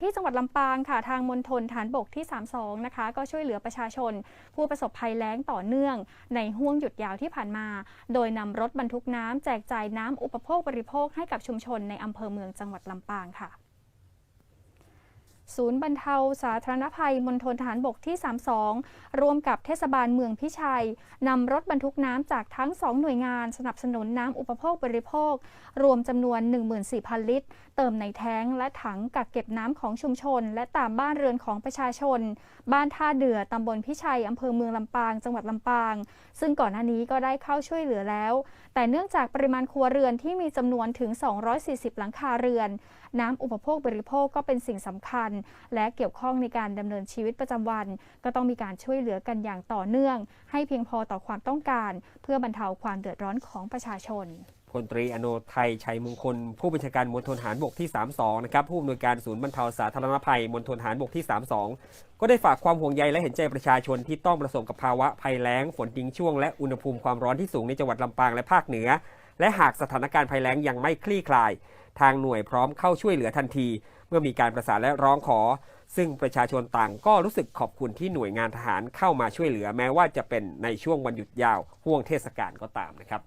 ที่จังหวัดลำปางค่ะทางมณฑลฐานบกที่ 32 นะคะ ก็ช่วยเหลือประชาชน ผู้ประสบภัยแล้งต่อเนื่อง ในห่วงหยุดยาวที่ผ่านมา โดยนำรถบรรทุกน้ำแจกจ่ายน้ำอุปโภคบริโภคให้กับชุมชนในอำเภอเมืองจังหวัดลำปางค่ะ ศูนย์บรรเทาสาธารณภัยมณฑลทหารบกที่ 32 ร่วมกับเทศบาลเมืองพิชัยนำรถบรรทุกน้ำจากทั้ง 2 หน่วยงานสนับสนุนน้ำอุปโภคบริโภค รวมจำนวน 14,000 ลิตร เติมในแท้งและถังกักเก็บน้ำของชุมชน และตามบ้านเรือนของประชาชน บ้านท่าเดือตำบลพิชัยอำเภอเมืองลำปาง จังหวัดลำปาง ซึ่งก่อนหน้านี้ก็ได้เข้าช่วยเหลือแล้ว แต่เนื่องจากปริมาณครัวเรือนที่มีจำนวนถึง 240 หลังคาเรือน น้ำอุปโภคบริโภคก็เป็นสิ่งสำคัญและเกี่ยวข้องในการดำเนินชีวิตประจำวัน ก็ต้องมีการช่วยเหลือกันอย่างต่อเนื่อง ให้เพียงพอต่อความต้องการ เพื่อบรรเทาความเดือดร้อนของประชาชนพลตรีอโนไทยชัยมงคล ผู้บัญชาการมณฑลทหารบกที่ 32 นะครับผู้อำนวยการศูนย์บรรเทาสาธารณภัยมณฑลทหารบกที่ 32 ก็ได้ฝากความห่วงใยและเห็นใจประชาชนที่ต้องประสบกับภาวะภัยแล้ง ฝนทิ้งช่วงและอุณหภูมิความร้อนที่สูงในจังหวัดลำปางและภาคเหนือ และหากสถานการณ์ภัยแล้งยังไม่คลี่คลาย ทางหน่วยพร้อมเข้าช่วยเหลือทันที เมื่อมีการประสานและร้องขอ ซึ่งประชาชนต่างก็รู้สึกขอบคุณที่หน่วยงานทหารเข้ามาช่วยเหลือแม้ว่าจะเป็นในช่วงวันหยุดยาวห่วงเทศกาลก็ตามนะครับ